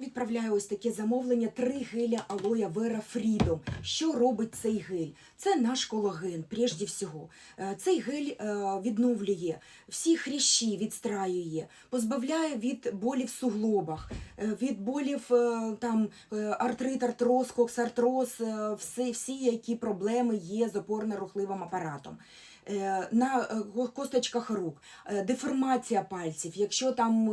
Відправляю ось таке замовлення три геля алоя Вера Фрідом. Що робить цей гель? Це наш колаген, прежде всього. Е, Цей гель е, відновлює всі хрящі, відстраює, позбавляє від болів в суглобах, е, від болів там артрит, артроз, коксартроз, всі, всі, які проблеми є з опорно-рухливим апаратом. На косточках рук, деформація пальців, якщо там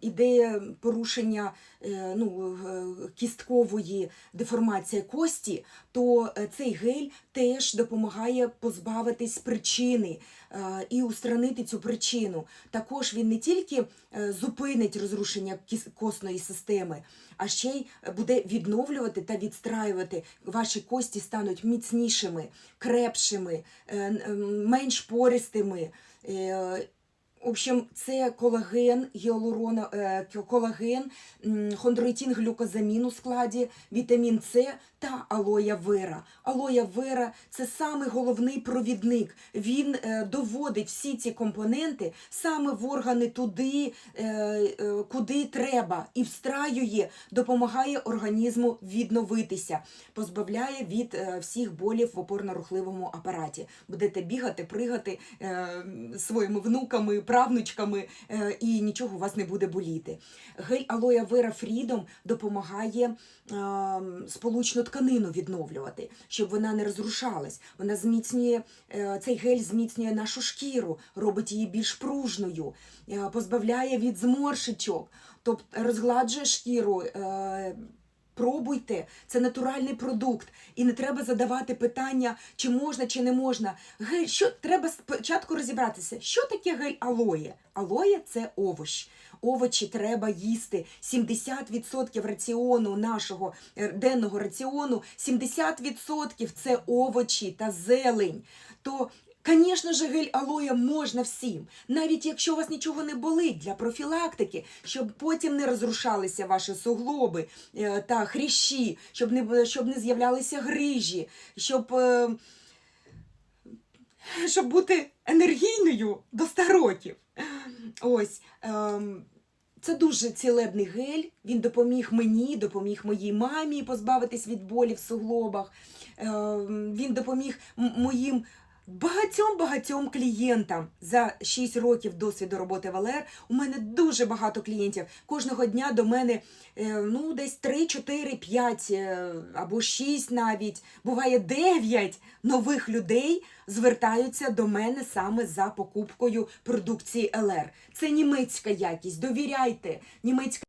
іде порушення е, ну, е, кісткової деформації кості, то е, цей гель теж допомагає позбавитись причини і устранити цю причину. Також він не тільки зупинить розрушення костної системи, а ще й буде відновлювати та відстраювати. Ваші кості стануть міцнішими, крепшими, менш пористими. В общем, це колаген, гіалурона, е, колаген, м, хондроїтин, глюкозамін у складі, вітамін С та алоя вера. Алоя вера це саме головний провідник. Він е, доводить всі ці компоненти саме в органи туди, е, куди треба, і встраює, допомагає організму відновитися, позбавляє від всіх болів в опорно-рухливому апараті. Будете бігати, пригати своїми внуками, правнучками, е, і нічого у вас не буде боліти. Гель алоя вера Фрідом допомагає е, сполучну тканину відновлювати, щоб вона не розрушалась. Вона зміцнює е, цей гель зміцнює нашу шкіру, робить її більш пружною, е, позбавляє від зморшечок, тобто розгладжує шкіру. Пробуйте, це натуральний продукт, і не треба задавати питання, чи можна, чи не можна. Гель, що треба спочатку розібратися, що таке гель алоє? Алоє це овощ. Овочі треба їсти. 70% раціону нашого е, денного раціону, 70% це овочі та зелень. То Звісно ж, гель алоя можна всім, навіть якщо у вас нічого не болить для профілактики, щоб потім не розрушалися ваші суглоби е, та хрящі, щоб не, щоб не з'являлися грижі, щоб, е, щоб бути енергійною до 100 років. Ось. ем, це дуже цілебний гель. Він допоміг мені, допоміг моїй мамі позбавитись від болі в суглобах. Ем, Він допоміг моїм багатьом багатьом клієнтам за 6 років досвіду роботи в ЛР. У мене дуже багато клієнтів. Кожного дня до мене е, ну, десь 3, 4, 5 е, або 6 навіть, буває 9 нових людей звертаються до мене саме за покупкою продукції ЛР. Це німецька якість. Довіряйте. Німецька